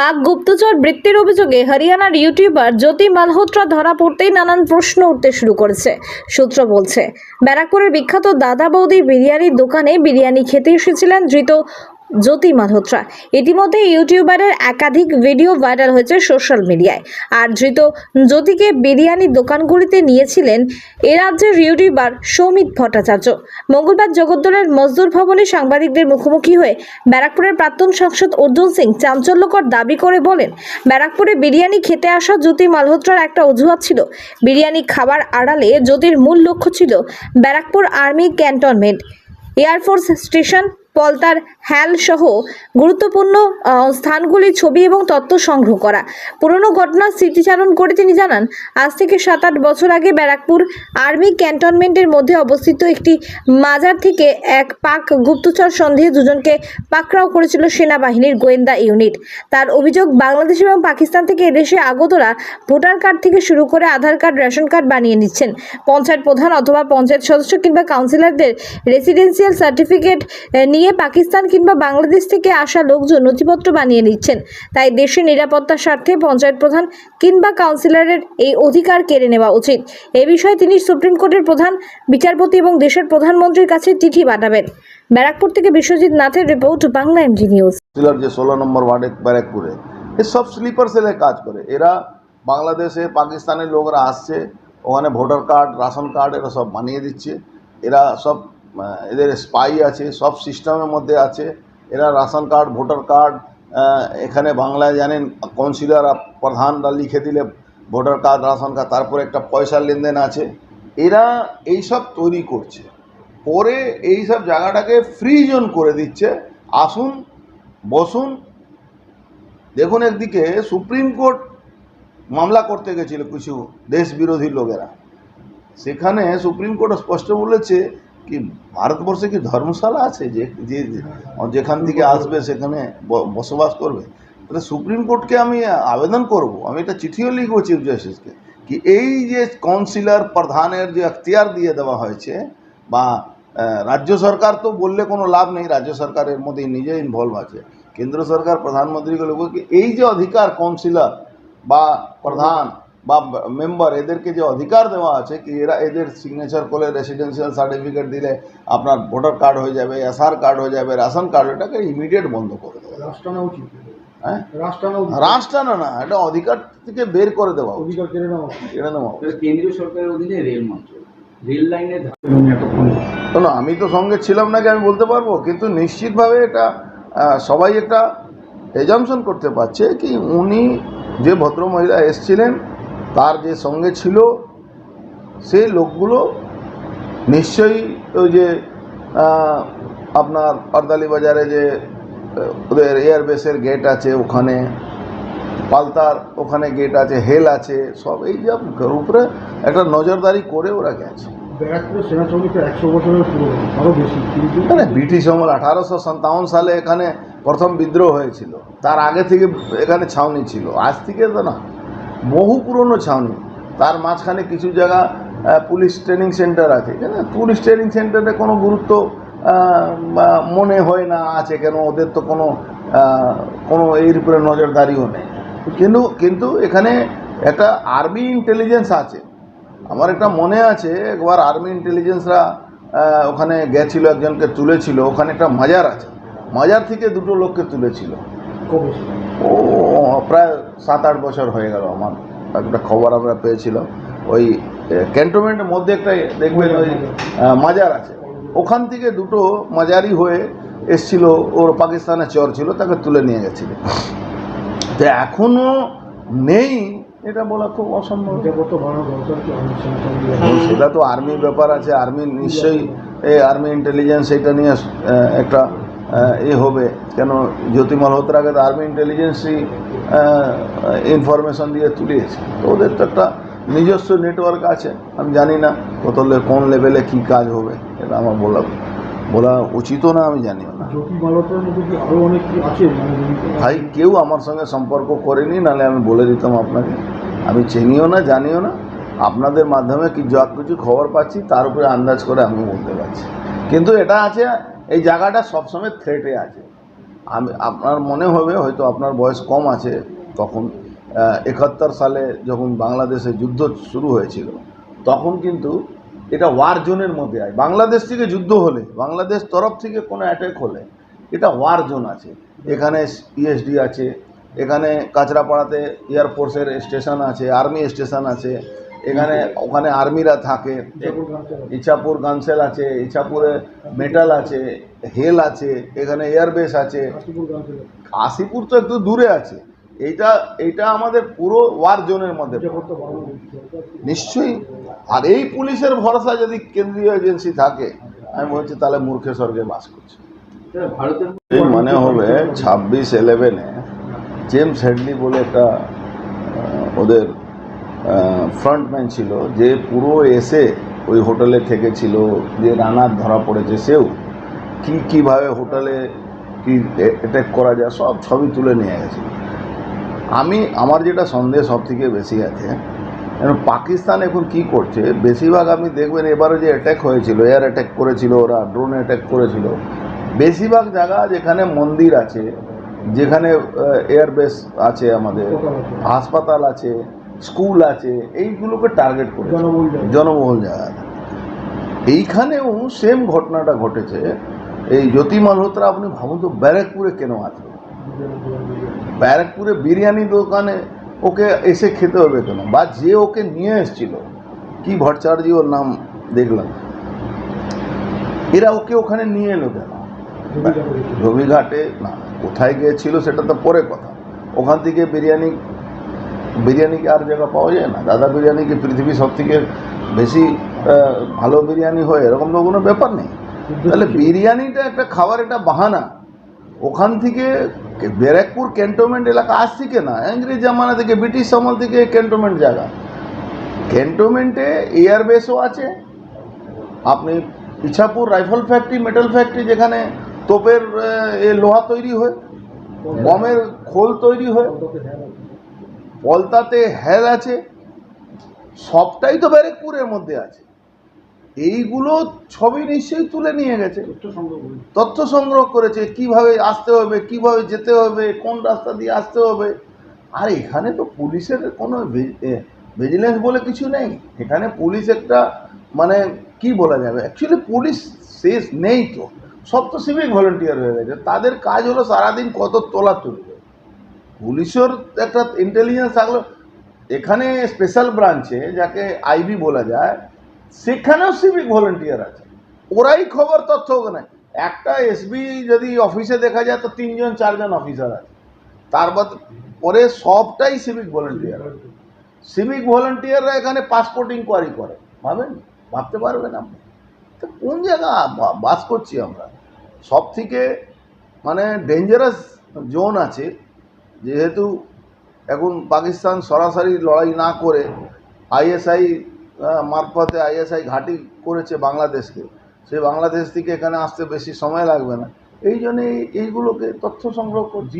পাক গুপ্তচর বৃত্তির অভিযোগে হরিয়ানার ইউটিউবার জ্যোতি মালহোত্রা ধরা পড়তেই নানান প্রশ্ন উঠতে শুরু করেছে। সূত্র বলছে, ব্যারাকপুরের বিখ্যাত দাদা বৌদি বিরিয়ানির দোকানে বিরিয়ানি খেতে এসেছিলেন ধৃত জ্যোতি মালহোত্রা। ইতিমধ্যে ইউটিউবারের একাধিক ভিডিও ভাইরাল হয়েছে সোশ্যাল মিডিয়ায়। আর ধৃত জ্যোতিকে বিরিয়ানির দোকানগুলিতে নিয়েছিলেন এ রাজ্যের ইউটিউবার সৌমিত ভট্টাচার্য। মঙ্গলবার জগদ্দলের মজদুর ভবনে সাংবাদিকদের মুখোমুখি হয়ে ব্যারাকপুরের প্রাক্তন সাংসদ অর্জুন সিং চাঞ্চল্যকর দাবি করে বলেন, ব্যারাকপুরে বিরিয়ানি খেতে আসা জ্যোতি মালহোত্রার একটা অজুহাত ছিল। বিরিয়ানি খাবার আড়ালে জ্যোতির মূল লক্ষ্য ছিল Barrackpore army cantonment airforce station পলতার HAL সহ গুরুত্বপূর্ণ স্থানগুলির ছবি এবং তথ্য সংগ্রহ করা। পুরনো ঘটনার স্মৃতিচারণ করে তিনি জানান, আজ থেকে সাত আট বছর আগে ব্যারাকপুর আর্মি ক্যান্টনমেন্টের মধ্যে অবস্থিত একটি মাজার থেকে এক পাক গুপ্তচর সন্দেহে দুজনকে পাকড়াও করেছিল সেনাবাহিনীর গোয়েন্দা ইউনিট। তার অভিযোগ, বাংলাদেশ এবং পাকিস্তান থেকে এদেশে আগতরা ভোটার কার্ড থেকে শুরু করে আধার কার্ড, রেশন কার্ড বানিয়ে নিচ্ছেন। পঞ্চায়েত প্রধান অথবা পঞ্চায়েত সদস্য কিংবা কাউন্সিলরদের রেসিডেন্সিয়াল সার্টিফিকেট নিয়ে পাকিস্তান কিংবা বাংলাদেশ থেকে আসা লোকজন নথিপত্র বানিয়ে নিচ্ছেন। তাই দেশের নিরাপত্তার স্বার্থে পঞ্চায়েত প্রধান কিংবা কাউন্সিলরের এই অধিকার কেড়ে নেওয়া উচিত। এ বিষয়ে তিনি সুপ্রিম কোর্টের প্রধান, বিচারপতি এবং দেশের প্রধানমন্ত্রীর কাছে চিঠি পাঠাবেন। ব্যারাকপুর থেকে বিশ্বজিৎ নাথের রিপোর্ট, বাংলা এমজি নিউজ। যে ষোলো নম্বর ওয়ার্ডে ব্যারাকপুরে, এ সব স্লিপার সেলে কাজ করে। এরা বাংলাদেশে পাকিস্তানের লোকরা আসছে, ওখানে ভোটার কার্ড, রাশন কার্ড, এরা সব বানিয়ে দিচ্ছে। এরা সব এদের স্পাই আছে, সব সিস্টেমের মধ্যে আছে। এরা রাশন কার্ড ভোটার কার্ড এখানে বাংলায় জানেন কাউন্সিলর প্রধানরা লিখে দিলে ভোটার কার্ড রাশন কার্ড তারপরে একটা পয়সার লেনদেন আছে। এরা এইসব তৈরি করছে। পরে এই সব জায়গাটাকে ফ্রি জোন করে দিচ্ছে। আসুন, বসুন। দেখুন একদিকে সুপ্রিম কোর্ট মামলা করতে গেছিল কিছু দেশ বিরোধী লোকেরা। সেখানে সুপ্রিম কোর্ট স্পষ্ট বলেছে কি, ভারতবর্ষে কি ধর্মশালা আছে? যে যে, যেখান থেকে আসবে, সেখানে বসবাস করবে। তাহলে সুপ্রিম কোর্টকে আমি আবেদন করব। আমি একটা চিঠিও লিখব চিফ জাস্টিসকে কি এই যে কাউন্সিলর প্রধানের যে এখতিয়ার দিয়ে দেওয়া হয়েছে, বা রাজ্য সরকার তো বললে কোনো লাভ নেই, রাজ্য সরকারের মধ্যে নিজে ইনভলভ আছে। কেন্দ্র সরকার, প্রধানমন্ত্রীকে লোক এই যে অধিকার কাউন্সিলর বা প্রধান বা মেম্বার এদেরকে যে অধিকার দেওয়া আছে কি এরা এদের সিগনেচার করে রেসিডেন্সিয়াল সার্টিফিকেট দিলে আপনার ভোটার কার্ড হয়ে যাবে এসআর কার্ড হয়ে যাবে রেশন কার্ড এটাকে ইমিডিয়েট বন্ধ করে দেবে। রাষ্ট্রানা উচিত হ্যাঁ রাষ্ট্রানা না এটা অধিকার থেকে বের করে দেওয়া উচিত। অধিকার কেড়ে নেওয়া কেড়ে নেওয়া কেন্দ্রীয় সরকারের অধীনে রেল মন্ত্রক রেল শোনো আমি তো সঙ্গে ছিলাম নাকি আমি বলতে পারব কিন্তু নিশ্চিতভাবে এটা সবাই একটা এজামশন করতে পারছে কি উনি যে ভদ্র মহিলা এসছিলেন তার যে সঙ্গে ছিল সেই লোকগুলো নিশ্চয়ই ওই যে আপনার অর্দালি বাজারে যে ওদের এয়ারবেসের গেট আছে ওখানে পালতার ওখানে গেট আছে হেল আছে সব এই যে উপরে একটা নজরদারি করে ওরা গেছে। মানে ব্রিটিশ আমল আঠারোশো সাতাউন সালে এখানে প্রথম বিদ্রোহ হয়েছিল। তার আগে থেকে এখানে ছাউনি ছিল আজ থেকে তো না। বহু পুরনো ছাউনি। তার মাঝখানে কিছু জায়গা পুলিশ ট্রেনিং সেন্টার আছে পুলিশ ট্রেনিং সেন্টারে কোনো গুরুত্ব মনে হয় না আছে কেন? ওদের তো কোনো কোনো এর উপরে নজরদারিও নেই। কিন্তু কিন্তু এখানে একটা আর্মি ইন্টেলিজেন্স আছে। আমার একটা মনে আছে, একবার আর্মি ইন্টেলিজেন্সরা ওখানে গেছিল, একজনকে তুলেছিল, ওখানে একটা মাজার আছে। মাজার থেকে দুটো লোককে তুলেছিল। কবে? ও প্রায় সাত আট বছর হয়ে গেল আমার। একটা খবর আমরা পেয়েছিলাম ওই ক্যান্টনমেন্টের মধ্যে একটা দেখবেন ওই মাজার আছে। ওখান থেকে দুটো মাজারি হয়ে এসছিল ওর পাকিস্তানে চর ছিল তাকে তুলে নিয়ে গেছিল। তো এখনও নেই এটা বলা খুব অসম্ভব। সেটা তো আর্মি ব্যাপার আছে। আর্মি নিশ্চয়ই এই আর্মি ইন্টেলিজেন্স এটা নিয়ে একটা এ হবে। কেন? জ্যোতি মালহোত্রাকে তো আর্মি ইন্টেলিজেন্সই ইনফরমেশন দিয়ে তুলিয়েছে। তো ওদের তো একটা নিজস্ব নেটওয়ার্ক আছে। আমি জানি না কত কোন লেভেলে কী কাজ হবে এটা আমার বলা বলা উচিতও না আমি জানিও না। ভাই কেউ আমার সঙ্গে সম্পর্ক করেনি নাহলে আমি বলে দিতাম আপনাকে। আমি চিনিও না জানিও না। আপনাদের মাধ্যমে কি যা কিছু খবর পাচ্ছি তার উপরে আন্দাজ করে আমি বলতে পারছি। কিন্তু এটা আছে এই জায়গাটা সবসময় থ্রেটে আছে। আমি আপনার মনে হবে, হয়তো আপনার বয়স কম আছে, তখন একাত্তর সালে যখন বাংলাদেশে যুদ্ধ শুরু হয়েছিল, তখন কিন্তু এটা ওয়ার জোনের মধ্যে আয়। বাংলাদেশ থেকে যুদ্ধ হলে, বাংলাদেশ তরফ থেকে কোনো অ্যাটাক হলে, এটা ওয়ার জোন আছে। এখানে ইএসডি আছে, এখানে কাঁচরাপাড়াতে এয়ারফোর্সের স্টেশন আছে আর্মি স্টেশন আছে এখানে ওখানে আর্মিরা থাকে। ইছাপুর গানসেল আছে। ইছাপুরে মেটাল আছে হেল আছে এখানে এয়ারবেস আছে। কাশীপুর তো একটু দূরে আছে। এইটা এইটা আমাদের পুরো ওয়ার জোনের মধ্যে। নিশ্চয়ই। আর এই পুলিশের ভরসা যদি কেন্দ্রীয় এজেন্সি থাকে আমি বলছি তাহলে মূর্খে স্বর্গে বাস করছে। এই মনে হবে ছাব্বিশ ইলেভেনে জেমস হেডলি বলে একটা ওদের ফ্রন্টম্যান ছিল যে পুরো এসে ওই হোটেলে থেকেছিল যে রানার ধরা পড়েছে সেও। কি কীভাবে হোটেলে কি অ্যাটাক করা যায় সব ছবি তুলে নিয়ে গেছে আমি আমার যেটা সন্দেহ সব থেকে বেশি আছে পাকিস্তান এখন কি করছে বেশিরভাগ আপনি দেখবেন এবারে যে অ্যাটাক হয়েছিল এয়ার অ্যাটাক করেছিল ওরা ড্রোন অ্যাটাক করেছিল বেশিরভাগ জায়গা যেখানে মন্দির আছে যেখানে এয়ারবেস আছে আমাদের হাসপাতাল আছে স্কুল আছে এইগুলোকে টার্গেট করে জনবহুল জায়গা। এইখানেও সেম ঘটনাটা ঘটেছে। এই জ্যোতি মালহোত্রা আপনি ভাবুন তো ব্যারাকপুরে কেন আছে? ব্যারাকপুরে বিরিয়ানি দোকানে ওকে এসে খেতে হবে কেন? বা যে ওকে নিয়ে এসেছিল কি ভট্টাচার্য ওর নাম দেখলাম। এরা ওকে ওখানে নিয়ে এলো কেন। রবিঘাটে না কোথায় গিয়েছিল সেটা তো পরে কথা। ওখান থেকে বিরিয়ানি বিরিয়ানিকে আর জায়গা পাওয়া যায় না? দাদা বিরিয়ানি কি পৃথিবীর সব থেকে বেশি ভালো বিরিয়ানি হয়? এরকম তো কোনো ব্যাপার নেই। তাহলে বিরিয়ানিটা একটা খাবার একটা বাহানা। ওখান থেকে কে- ব্যারাকপুর ক্যান্টনমেন্ট এলাকা আজ থেকে না ইংরেজ জামানা থেকে ব্রিটিশ আমল থেকে ক্যান্টনমেন্ট জায়গা। ক্যান্টনমেন্টে এয়ারবেসও আছে। আপনি Ichhapur rifle factory metal factory যেখানে তোপের এ লোহা তৈরি হয় বমের খোল তৈরি হয়। পলতাতে হেল আছে সবটাই তো ব্যারেকপুরের মধ্যে আছে। এইগুলো ছবি নিশ্চয়ই তুলে নিয়ে গেছে। তথ্য সংগ্রহ করেছে। তথ্য সংগ্রহ করেছে কীভাবে আসতে হবে কীভাবে যেতে হবে কোন রাস্তা দিয়ে আসতে হবে। আর এখানে তো পুলিশের কোনো ভিজিলেন্স বলে কিছু নেই। এখানে পুলিশ একটা মানে কি বলা যাবে? অ্যাকচুয়ালি পুলিশ শেষ নেই তো। সব তো সিভিক ভলেন্টিয়ার হয়ে গেছে। তাদের কাজ হলো সারাদিন কত তোলা তুলবে পুলিশের একটা ইন্টেলিজেন্স থাকল। এখানে স্পেশাল ব্রাঞ্চে যাকে আইবি বলা যায়, সেখানেও সিভিক ভলেন্টিয়ার আছে। ওরাই খবর, তথ্য ওখানে। একটা এসবি যদি অফিসে দেখা যায়, তো তিনজন, চারজন অফিসার আছে। তারপর পরে সবটাই সিভিক ভলেন্টিয়ার সিভিক ভলেন্টিয়াররা এখানে পাসপোর্ট ইনকোয়ারি করে। ভাবেন? ভাবতে পারবেন আপনি। তো কোন জায়গা বাস করছি আমরা? সব থেকে মানে ডেঞ্জারাস জোন আছে। যেহেতু এখন পাকিস্তান সরাসরি লড়াই না করে আইএসআই মারফতে আইএসআই ঘাঁটি করেছে বাংলাদেশকে সে বাংলাদেশ থেকে এখানে আসতে বেশি সময় লাগবে না। এই জন্যে এইগুলোকে তথ্য সংগ্রহ করছি।